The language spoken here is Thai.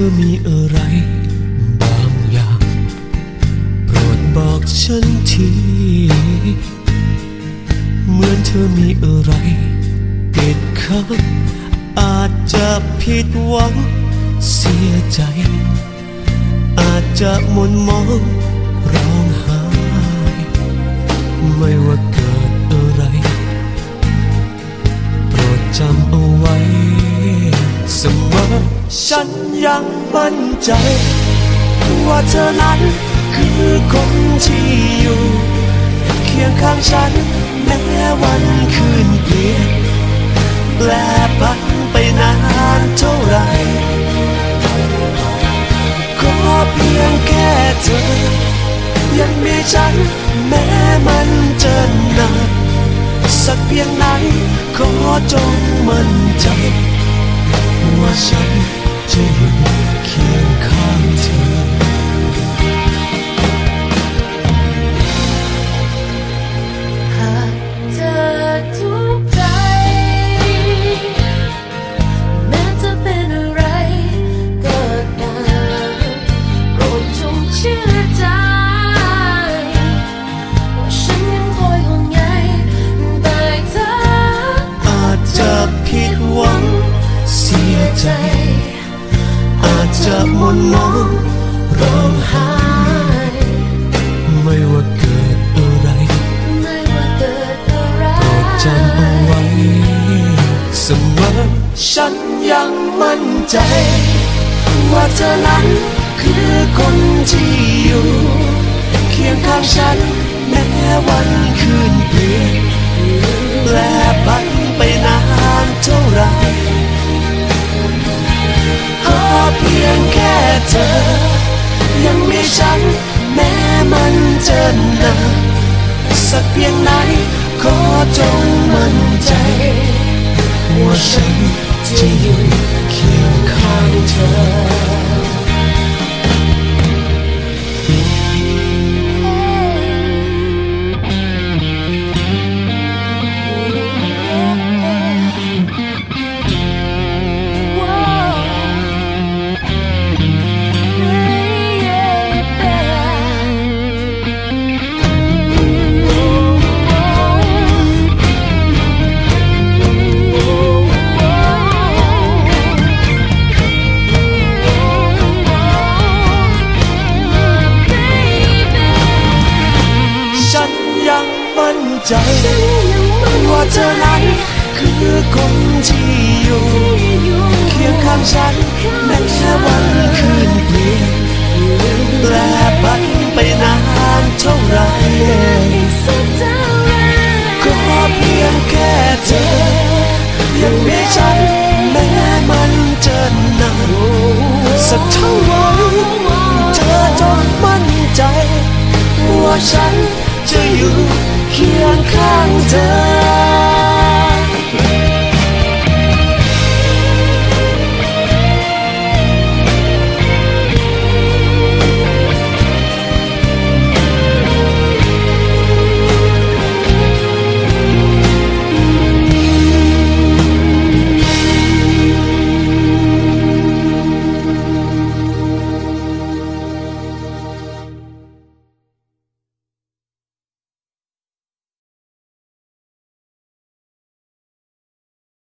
ธอมีอะไรบางอย่าง โปรดบอกฉันที เหมือนเธอมีอะไรติดค้าอาจจะผิดหวังเสียใจ อาจจะมุนมองร้องไห้ไม่ว่า ฉันยังมั่นใจ ว่าเธอนั้นคือคนที่อยู่ เคียงข้างฉันแม้วันคืนเปลี่ยนแปลพันไปนานเท่าไหรขอเพียงแค่เธอ ยังมีฉันแม้มันจะนานสักเพียงไหนขอจงมั่นใจว่าฉัน จะอยู่เคียงข้างเธอ หากเธอทุกข์ใจ แม้จะเป็นอะไรก็ตามโปรดจงเชื่อใจ ว่าฉันยังคอยห่วงใยแต่เธออาจจะผิดหวังเสียใจ จะมุนมองร้องไห้ไม่ว่าเกิดอะไรไม่ว่าเกิดอะไรจำเอาไว้เสมอฉันยังมั่นใจ ว่าเธอนั้นคือคนที่อยู่ เคียงข้างฉันแม้วันคืนเปลี่ยน สักเพียง ยังมั่นใจว่าเธอนั้นคือคนที่อยู่เคียงข้างฉันแม้วันคืนเปลี่ยนแปลพันไปนานเท่าไรก็เพียงแค่เธอ ยังมีฉันแม้มันจะนานสักเท่าไหรเธอจงมั่นใจว่าฉัน จะอยู่เคียงข้างเธอ